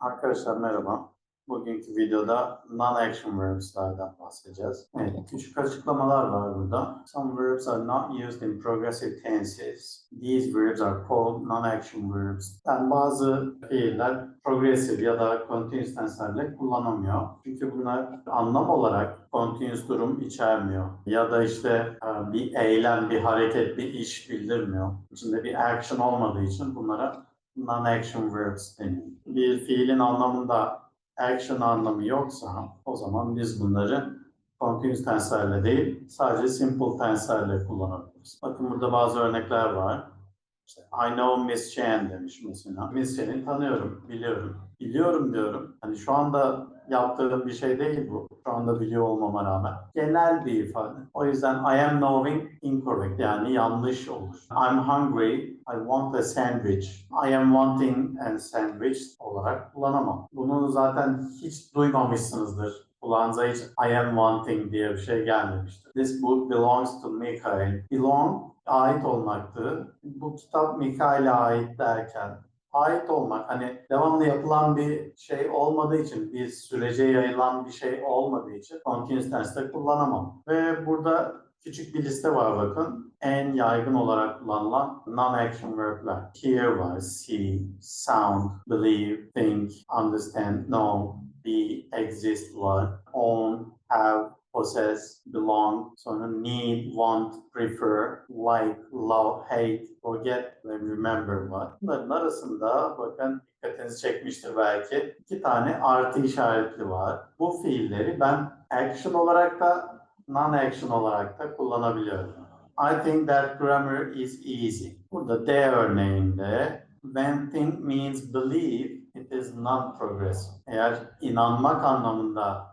Arkadaşlar merhaba. Bugünkü videoda non-action verbs'lerden bahsedeceğiz. Evet, küçük açıklamalar var burada. Some verbs are not used in progressive tenses. These verbs are called non-action verbs. Yani bazı fiiller progressive ya da continuous tense'lerle kullanamıyor. Çünkü bunlar anlam olarak continuous durum içermiyor. Ya da işte e, bir eylem, bir hareket, bir iş bildirmiyor. İçinde bir action olmadığı için bunlara non-action verbs deniyor. Bir fiilin anlamında action anlamı yoksa o zaman biz bunları continuous tense'lerle değil sadece simple tense'lerle kullanabiliriz. Bakın burada bazı örnekler var. İşte, I know Miss Chen demiş mesela. Miss Chen'i tanıyorum, biliyorum. Biliyorum diyorum. Hani şu anda yaptığım bir şey değil bu. Şu anda biliyor olmama rağmen. Genel bir ifade. O yüzden I am knowing incorrect yani yanlış olur. I'm hungry, I want a sandwich. I am wanting a sandwich olarak kullanamam. Bunu zaten hiç duymamışsınızdır. Kulağınıza hiç I am wanting diye bir şey gelmemiştir. This book belongs to Mikhail. Belong ait olmaktı. Bu kitap Mikhail'e ait derken ait olmak hani devamlı yapılan bir şey olmadığı için bir sürece yayılan bir şey olmadığı için continuous tense'te kullanamam. Ve burada küçük bir liste var bakın. En yaygın olarak kullanılan non-action verb'ler. Hear var, see, sound, believe, think, understand, know, be, exist var. Own, have, possess, belong, sonra need, want, prefer, like, love, hate, forget ve remember var. Bunların arasında bakın dikkatinizi çekmiştir belki. iki tane artı işaretli var. Bu fiilleri ben action olarak da non-action olarak da kullanabiliyorum. I think that grammar is easy. Burada D örneğinde when think means believe it is non-progressive. Eğer inanmak anlamında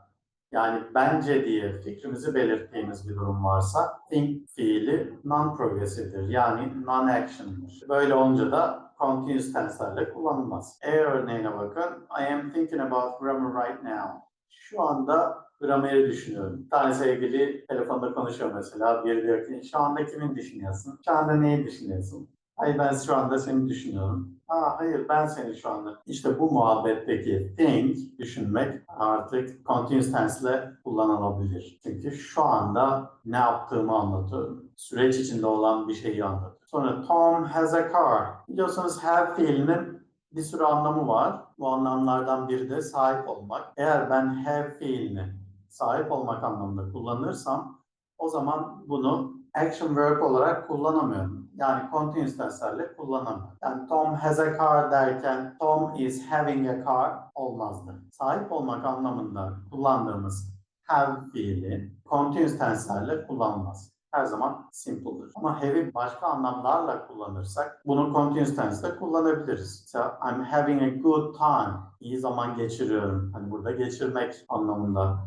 yani bence diye fikrimizi belirttiğimiz bir durum varsa think fiili non-progressive'dir. Yani non-action'dır. Böyle olunca da continuous tense'lerle kullanılmaz. E örneğine bakın. I am thinking about grammar right now. Şu anda grameri düşünüyorum. Bir tane sevgili telefonda konuşuyor mesela. Biri diyor ki şu anda kimin düşünüyorsun? Şu anda neyi düşünüyorsun? Hayır ben şu anda seni düşünüyorum. Aa, hayır ben seni şu anda. İşte bu muhabbetteki think, düşünmek artık continuous tense ile kullanılabilir. Çünkü şu anda ne yaptığımı anlatıyorum. Süreç içinde olan bir şeyi anlatıyorum. Sonra Tom has a car. Biliyorsunuz have fiilinin bir sürü anlamı var. Bu anlamlardan biri de sahip olmak. Eğer ben have fiilini sahip olmak anlamında kullanırsam o zaman bunu action verb olarak kullanamıyorum. Yani continuous tense'lerle kullanamıyorum. Yani Tom has a car derken Tom is having a car olmazdı. Sahip olmak anlamında kullandığımız have fiili continuous tense'lerle kullanılmaz. Her zaman simple'dır. Ama have'i başka anlamlarla kullanırsak bunu continuous tense'de kullanabiliriz. Mesela I'm having a good time. İyi zaman geçiriyorum. Hani burada geçirmek anlamında.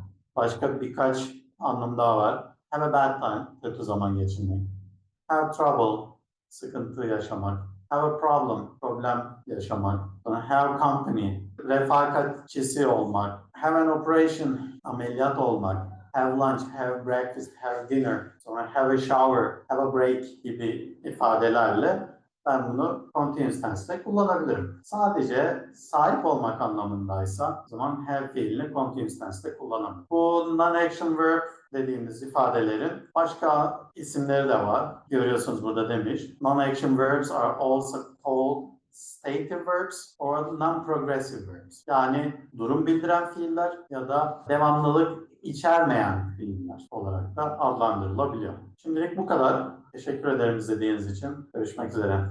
Başka birkaç anlam daha var. Have a bad time, kötü zaman geçirmek. Have trouble, sıkıntı yaşamak. Have a problem, problem yaşamak. Have company, refakatçisi olmak. Have an operation, ameliyat olmak. Have lunch, have breakfast, have dinner. Sonra have a shower, have a break gibi ifadelerle ben bunu continuous tense'te kullanabilirim. Sadece sahip olmak anlamındaysa o zaman have fiilini continuous tense'te kullanamam. Bu non-action verb dediğimiz ifadelerin başka isimleri de var. Görüyorsunuz burada demiş. Non-action verbs are also called stative verbs or non-progressive verbs. Yani durum bildiren fiiller ya da devamlılık içermeyen olarak da adlandırılabiliyor. Şimdilik bu kadar. Teşekkür ederim izlediğiniz için. Görüşmek üzere.